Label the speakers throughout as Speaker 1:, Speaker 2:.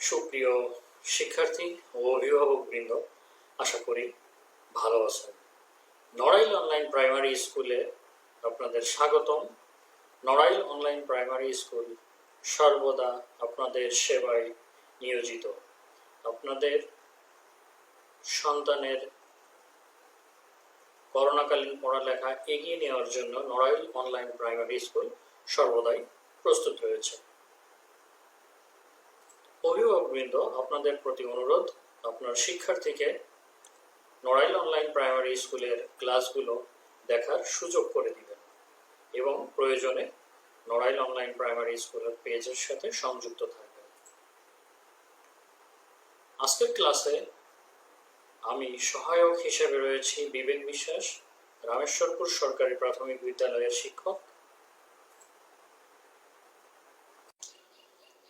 Speaker 1: সুপ্রিয় শিক্ষার্থী ও অভিভাবকবৃন্দ, আশা করি ভালো আছেন। নড়াইল অনলাইন প্রাইমারি স্কুলে আপনাদের স্বাগতম। নড়াইল অনলাইন প্রাইমারি স্কুল সর্বদা আপনাদের সেবায় নিয়োজিত। আপনাদের সন্তানের করোনাকালীন পড়ালেখা এগিয়ে নেওয়ার জন্য নড়াইল অনলাইন প্রাইমারি স্কুল সর্বদাই প্রস্তুত রয়েছে অভিভাবকবৃন্দ আপনাদের প্রতি অনুরোধ, আপনার শিক্ষার্থীকে নড়াইল অনলাইন প্রাইমারি স্কুলের ক্লাসগুলো দেখার সুযোগ করে দিবেন এবং প্রয়োজনে নড়াইল অনলাইন প্রাইমারি স্কুলের পেজের সাথে সংযুক্ত থাকবেন। আজকের ক্লাসে আমি সহায়ক হিসেবে রয়েছি বিবেক বিশ্বাস, রামেশ্বরপুর সরকারি প্রাথমিক বিদ্যালয়ের শিক্ষক।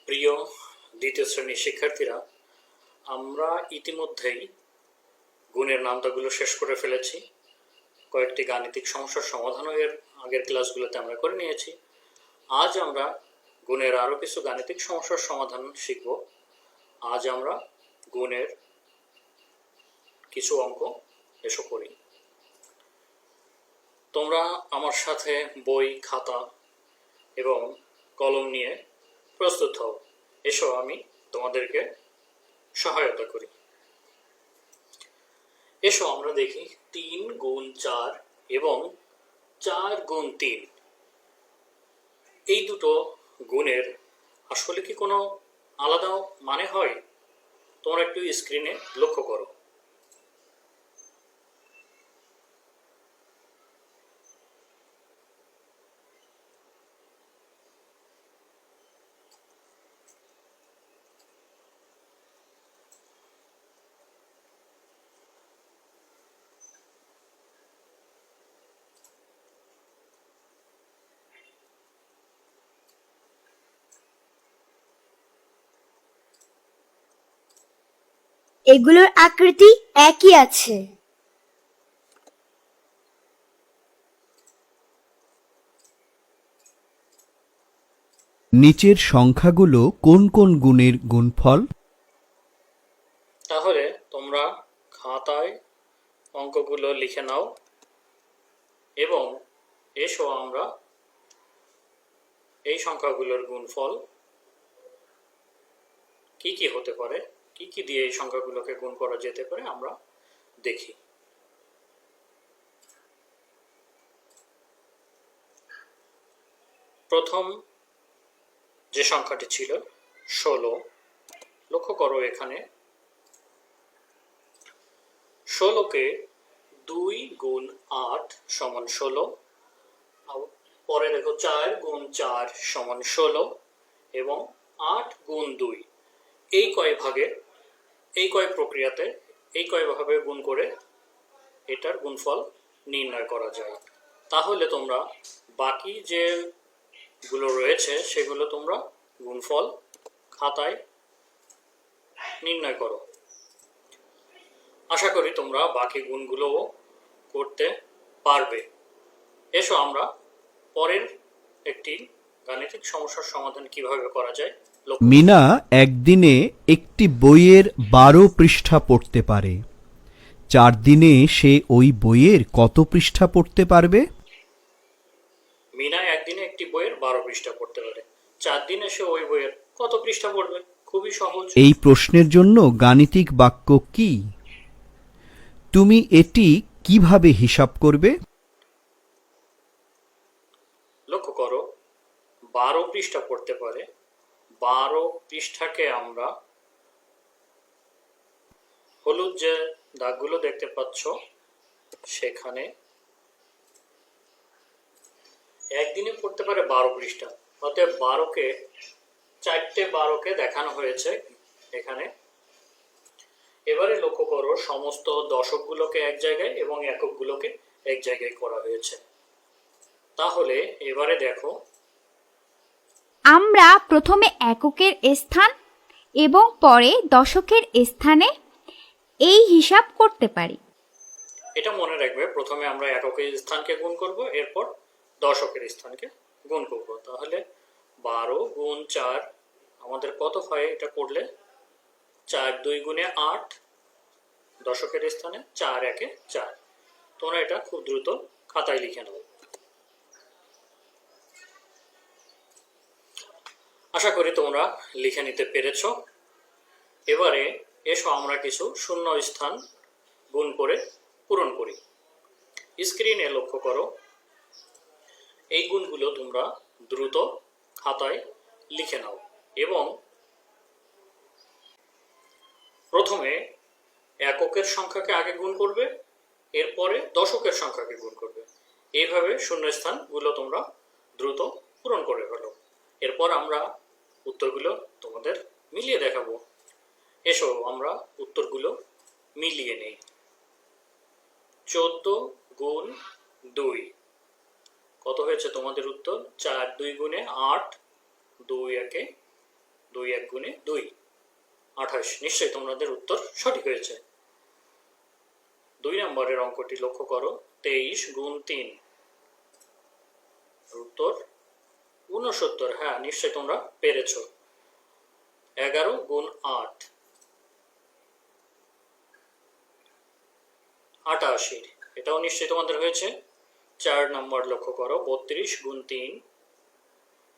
Speaker 1: প্রিয় দ্বিতীয় শ্রেণির শিক্ষার্থীরা, আমরা ইতিমধ্যেই গুণের নামতাগুলো শেষ করে ফেলেছি। কয়েকটি গাণিতিক সমস্যার সমাধানও এর আগের ক্লাসগুলোতে আমরা করে নিয়েছি। আজ আমরা গুণের আরও কিছু গাণিতিক সমস্যার সমাধান শিখব। আজ আমরা গুণের কিছু অঙ্ক এসো করি। তোমরা আমার সাথে বই, খাতা এবং কলম নিয়ে প্রস্তুত হও। এসো আমি তোমাদেরকে সহায়তা করি। এসো আমরা দেখি তিন গুণ চার এবং চার গুণ তিন। এই দুটো গুণের আসলে কি কোনো আলাদা মানে হয়? তোমরা একটু স্ক্রিনে লক্ষ্য করো।
Speaker 2: এগুলোর আকৃতি একই আছে।
Speaker 3: নিচের সংখ্যাগুলো কোন কোন গুণের গুণফল?
Speaker 1: তাহলে তোমরা খাতায় অঙ্কগুলো লিখে নাও এবং এসো আমরা এই সংখ্যাগুলোর গুণফল কি কি হতে পারে? কি কি দিয়ে এই সংখ্যাগুলোকে গুণ করা যেতে পারে আমরা দেখি। প্রথম যে সংখ্যাটি ছিল, ষোলো। লক্ষ্য করো এখানে। ষোলোকে দুই গুণ আট সমান ষোলো। পরে দেখো চার গুণ চার সমান ষোলো এবং আট গুণ দুই। এই কয় ভাগে এই কয় প্রক্রিয়াতে এই কয়ভাবে গুণ করে এটার গুণফল নির্ণয় করা যায় তাহলে তোমরা বাকি যেগুলো রয়েছে সেগুলো তোমরা গুণফল খাতায় নির্ণয় করো আশা করি তোমরা বাকি গুণগুলোও করতে পারবে এসো আমরা পরের একটি গাণিতিক সমস্যার সমাধান কীভাবে করা যায়।
Speaker 3: মিনা একদিনে একটি বইয়ের বারো পৃষ্ঠা পড়তে পারে। চার দিনে সে ওই বইয়ের কত পৃষ্ঠা পড়তে পারবে?
Speaker 1: মিনা একদিনে একটি বইয়ের বারো পৃষ্ঠা পড়তে পারে। চার দিনে সে ওই বইয়ের কত পৃষ্ঠা পড়বে? খুবই সহজ।
Speaker 3: এই প্রশ্নের জন্য গাণিতিক বাক্য কি? তুমি এটি কীভাবে হিসাব করবে?
Speaker 1: লক্ষ্য করো বারো পৃষ্ঠা পড়তে পারে। বারো পৃষ্ঠাকে আমরা হলুদ যে দাগগুলো দেখতে পাচ্ছ, সেখানে একদিনে পড়তে পারে বারো পৃষ্ঠা। অতএব বারোকে, চারটে বারোকে দেখানো হয়েছে এখানে। এবারে লক্ষ্য করো, সমস্ত দশকগুলোকে এক জায়গায় এবং এককগুলোকে এক জায়গায় করা হয়েছে। তাহলে এবারে দেখো
Speaker 4: আমরা প্রথমে এককের স্থান এবং পরে দশকের স্থানে এই হিসাব করতে পারি।
Speaker 1: এটা মনে রাখবে, প্রথমে আমরা এককের স্থানকে গুণ করব, এরপর দশকের স্থানকে গুণ করব। তাহলে বারো গুণ চার আমাদের কত হয়? এটা করলে চার দুই গুণে আট, দশকের স্থানে চার একে চার। তোমরা এটা খুব দ্রুত খাতায় লিখে নেবে। আশা করি তোমরা লিখে নিতে পেরেছ। এবারে এসো আমরা কিছু শূন্য স্থান গুণ করে পূরণ করি। স্ক্রিনে লক্ষ্য করো, এই গুণগুলো তোমরা দ্রুত খাতায় লিখে নাও এবং প্রথমে এককের সংখ্যাকে আগে গুণ করবে, এরপরে দশকের সংখ্যাকে গুণ করবে। এইভাবে শূন্যস্থানগুলো তোমরা দ্রুত পূরণ করে ফেলো। এরপর আমরা উত্তরগুলো তোমাদের মিলিয়ে দেখাবো। এসো আমরা উত্তরগুলো মিলিয়ে নেই। চোদ্দ গুণ দুই। কত হয়েছে তোমাদের উত্তর? চার দুই গুণে আট, দুই একে দুই এক গুণে দুই। আঠাশ। নিশ্চয়ই তোমাদের উত্তর সঠিক হয়েছে। দুই নম্বরের অঙ্কটি লক্ষ্য করো। তেইশ গুণ তিন। উত্তর উনসত্তর হ্যাঁ নিশ্চয়ই তোমরা পেরেছ। এগারো গুণ আট। আটাশি, এটাও নিশ্চয়ই তোমাদের হয়েছে। চার নম্বর লক্ষ্য করো, বত্রিশ গুণ তিন।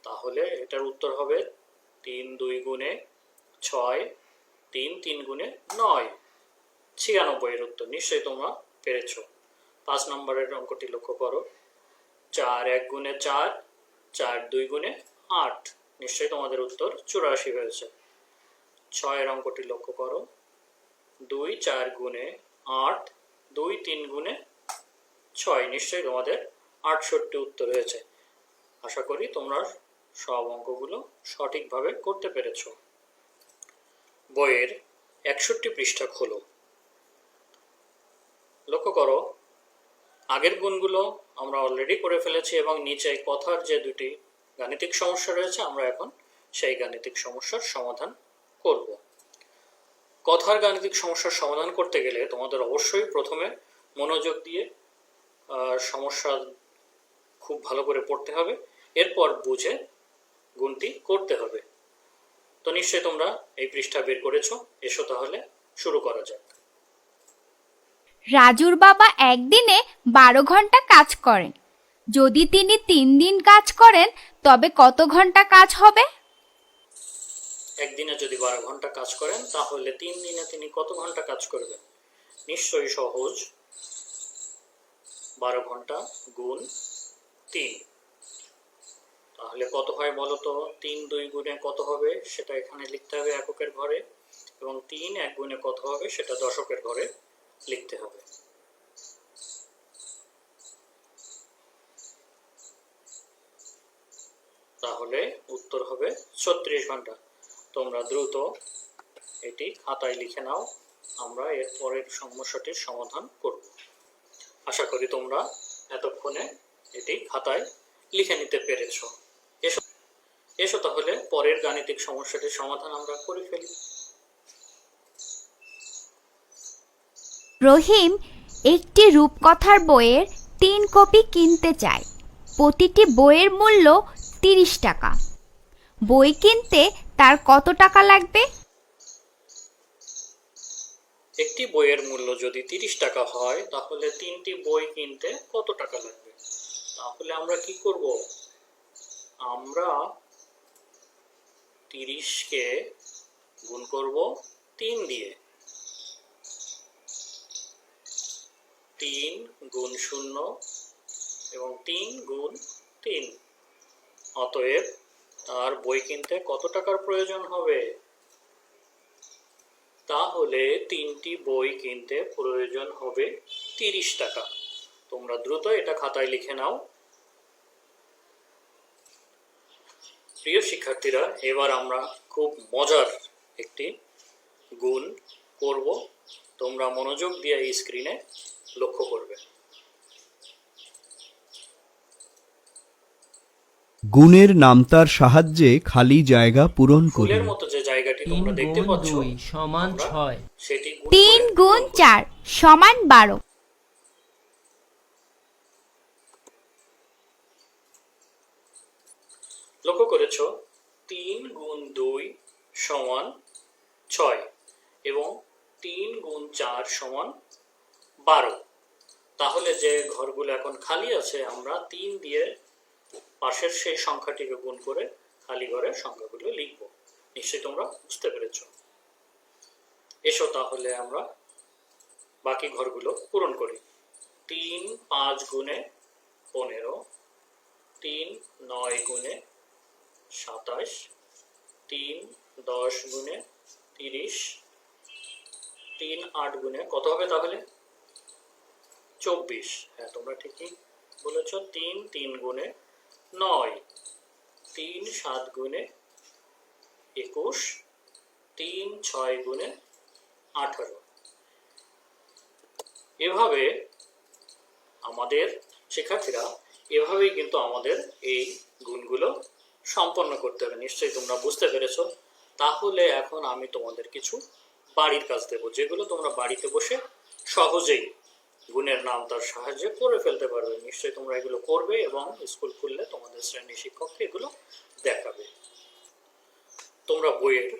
Speaker 1: তাহলে এটার উত্তর হবে তিন দুই গুণে ছয়, তিন তিন গুণে নয়। ছিয়ানব্বই এর উত্তর, নিশ্চয়ই তোমরা পেরেছ। পাঁচ নম্বরের অঙ্কটি লক্ষ্য করো। চার এক গুণে চার চার দুই গুণে আট। নিশ্চয়ই তোমাদের উত্তর চুরাশি হয়েছে। ছয়ের অঙ্কটি লক্ষ্য করো। দুই চার গুণে আট, দুই তিন গুণে ছয়। নিশ্চয়ই তোমাদের আটষট্টি উত্তর হয়েছে। আশা করি তোমরা সব অঙ্কগুলো সঠিকভাবে করতে পেরেছ। বইয়ের একষট্টি পৃষ্ঠা খোলো। লক্ষ্য করো, আগের গুণগুলো আমরা অলরেডি করে ফেলেছি এবং নিচে কথার যে দুটি গাণিতিক সমস্যা রয়েছে, আমরা এখন সেই গাণিতিক সমস্যার সমাধান করব। কথার গাণিতিক সমস্যার সমাধান করতে গেলে তোমাদের অবশ্যই প্রথমে মনোযোগ দিয়ে সমস্যা খুব ভালো করে পড়তে হবে। এরপর বুঝে গুণটি করতে হবে। তো নিশ্চয়ই তোমরা এই পৃষ্ঠা বের করেছ, এসো তাহলে শুরু করা যাক।
Speaker 4: রাজুর বাবা একদিনে বারো ঘণ্টা কাজ করেন। যদি তিনি তিন দিন কাজ করেন, তবে কত ঘণ্টা কাজ হবে?
Speaker 1: একদিনে যদি বারো ঘণ্টা কাজ করেন, তাহলে তিন দিনে তিনি কত ঘণ্টা কাজ করবেন? নিশ্চয়ই সহজ। বারো ঘণ্টা গুণ তিন। তাহলে কত হয় বলো তো তিন দুই গুণে কত হবে? সেটা এখানে লিখতে হবে এককের ঘরে। এবং তিন এক গুণে কত হবে? সেটা দশকের ঘরে। লিখতে হবে। তাহলে উত্তর হবে ছত্রিশ ঘণ্টা। তোমরা দ্রুত এটি খাতায় লিখে নাও। আমরা এর পরের সমস্যাটির সমাধান করব। আশা করি তোমরা এতক্ষণে এটি খাতায় লিখে নিতে পেরেছ। এসো এসো তাহলে পরের গাণিতিক সমস্যাটির সমাধান আমরা করে ফেলি।
Speaker 4: রহিম একটি রূপকথার বইয়ের তিন কপি কিনতে চায়। প্রতিটি বইয়ের মূল্য তিরিশ টাকা। বই কিনতে তার কত টাকা লাগবে?
Speaker 1: একটি বইয়ের মূল্য যদি তিরিশ টাকা হয়, তাহলে তিনটি বই কিনতে কত টাকা লাগবে? তাহলে আমরা কি করব? আমরা তিরিশকে গুণ করব তিন দিয়ে। তিন গুণ শূন্য এবং তিন গুণ তিন। অতএব তার বই কিনতে কত টাকার প্রয়োজন হবে? তাহলে তিনটি বই কিনতে প্রয়োজন হবে তিরিশ টাকা। তোমরা দ্রুত এটা খাতায় লিখে নাও। প্রিয় শিক্ষার্থীরা, এবার আমরা খুব মজার একটি গুণ করব। তোমরা মনোযোগ দিয়ে এই স্ক্রিনে লক্ষ্য করবে
Speaker 3: গুণের নামতার সাহায্যে খালি জায়গা পূরণ করি
Speaker 1: মতো যে জায়গাটি
Speaker 5: তিন
Speaker 1: তোমরা দেখতে
Speaker 5: গুণ
Speaker 1: পাচ্ছ
Speaker 5: দুই সমান ছয়।
Speaker 1: সেটি গুণ
Speaker 4: তিন
Speaker 1: করে
Speaker 4: গুণ চার সমান বারো।
Speaker 1: লক্ষ্য করেছ তিন গুণ দুই সমান ছয় এবং তিন গুণ চার সমান বারো। তাহলে যে ঘরগুলো এখন খালি আছে, আমরা তিন দিয়ে পাশের সেই সংখ্যাটিকে গুণ করে খালি ঘরের সংখ্যাগুলো লিখব। নিশ্চয়ই তোমরা বুঝতে পেরেছ। এসো তাহলে আমরা বাকি ঘরগুলো পূরণ করি। তিন পাঁচ গুণে পনেরো, তিন নয় গুণে সাতাশ, তিন দশ গুণে তিরিশ, তিন আট গুণে কত হবে তাহলে? চব্বিশ। হ্যাঁ তোমরা ঠিকই বলেছ, তিন তিন গুণে নয়। তিন, সাত গুণে একুশ। তিন, ছয় গুণে আঠারো। এভাবে আমাদের শিক্ষার্থীরা এভাবেই কিন্তু আমাদের এই গুণগুলো সম্পন্ন করতে হবে। নিশ্চয়ই তোমরা বুঝতে পেরেছ। তাহলে এখন আমি তোমাদের কিছু বাড়ির কাজ দেবো, যেগুলো তোমরা বাড়িতে বসে সহজেই গুণের নাম তার সাহায্যে করে ফেলতে পারবে। নিশ্চয়ই তোমরা এগুলো করবে এবং স্কুল খুললে তোমাদের শ্রেণি শিক্ষককে এগুলো দেখাবে। তোমরা বইয়ের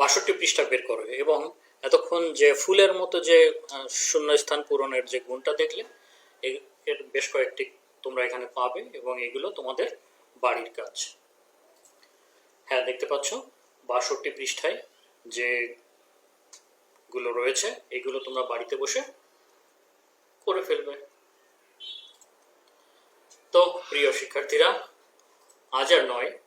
Speaker 1: বাষট্টি পৃষ্ঠা বের করো এবং এতক্ষণ যে ফুলের মতো যে শূন্যস্থান পূরণের যে গুণটা দেখলে এর বেশ কয়েকটি তোমরা এখানে পাবে এবং এগুলো তোমাদের বাড়ির কাজ। হ্যাঁ দেখতে পাচ্ছ, বাষট্টি পৃষ্ঠায় যে গুলো রয়েছে, এগুলো তোমরা বাড়িতে বসে করে ফেলবে। তো, প্রিয় শিক্ষার্থীরা, আজ আর নয়।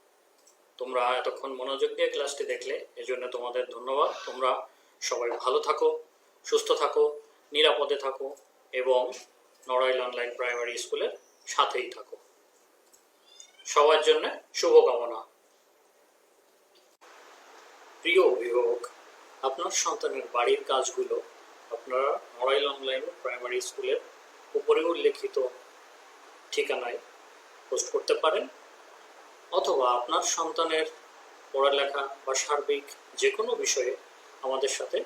Speaker 1: তোমরা এতক্ষণ মনোযোগ দিয়ে ক্লাসটি দেখলে, এজন্য তোমাদের ধন্যবাদ। তোমরা সবাই ভালো থাকো, সুস্থ থাকো, নিরাপদে থাকো এবং নড়াইল অনলাইন প্রাইমারি স্কুলের সাথেই থাকো। সবার জন্য শুভকামনা। প্রিয় অভিভাবক, আপনার সন্তানের বাড়ির কাজগুলো আপনারা নড়াইল অনলাইন প্রাইমারি স্কুলের উপরে উল্লেখিত ঠিকানায় পোস্ট করতে পারেন, অথবা আপনার সন্তানের পড়ালেখা বা সার্বিক যে কোনো বিষয়ে আমাদের সাথে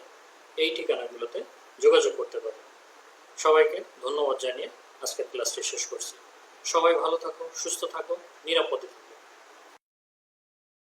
Speaker 1: এই ঠিকানাগুলোতে যোগাযোগ করতে পারেন। সবাইকে ধন্যবাদ জানিয়ে আজকের ক্লাসটি শেষ করছি। সবাই ভালো থাকো সুস্থ থাকো নিরাপদে থাকো